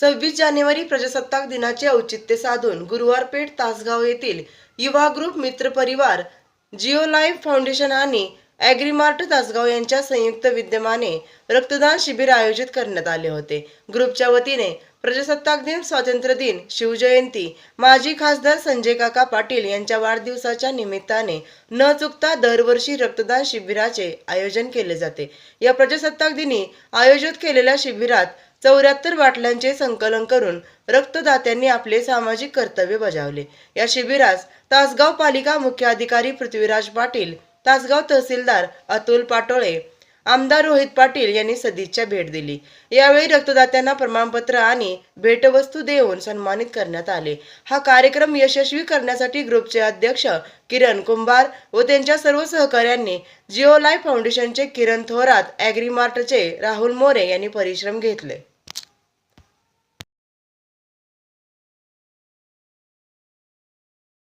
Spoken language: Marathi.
सव्वीस जानेवारी प्रजासत्ताक दिनाचे औचित्य साधून गुरुवार पेठ तासगाव येथील युवा ग्रुप मित्र परिवार जिओ लाईफ फाउंडेशन आणि ॲग्रीमार्ट तासगाव यांच्या संयुक्त विद्यमाने रक्तदान शिबिर आयोजित करण्यात आले होते. ग्रुपच्या वतीने प्रजासत्ताक दिन स्वातंत्र्य दिन शिवजयंती माजी खासदार संजय काका पाटील यांच्या वाढदिवसाच्या निमित्ताने न चुकता दरवर्षी रक्तदान शिबिराचे आयोजन केले जाते. या प्रजासत्ताक दिनी आयोजित केलेल्या शिबिरात चौऱ्याहत्तर बाटल्यांचे संकलन करून रक्तदात्यांनी आपले सामाजिक कर्तव्य बजावले. या शिबिरास तासगाव पालिका मुख्य अधिकारी पृथ्वीराज पाटील तासगाव तहसीलदार अतुल पाटोळे आमदार रोहित पाटील यांनी सदिच्छा भेट दिली. यावेळी रक्तदात्यांना प्रमाणपत्र आणि भेटवस्तू देऊन सन्मानित करण्यात आले. हा कार्यक्रम यशस्वी करण्यासाठी ग्रुपचे अध्यक्ष किरण कुंभार व त्यांच्या सर्व सहकाऱ्यांनी जिओ लाईफ फाउंडेशनचे किरण थोरात ॲग्रीमार्टचे राहुल मोरे यांनी परिश्रम घेतले.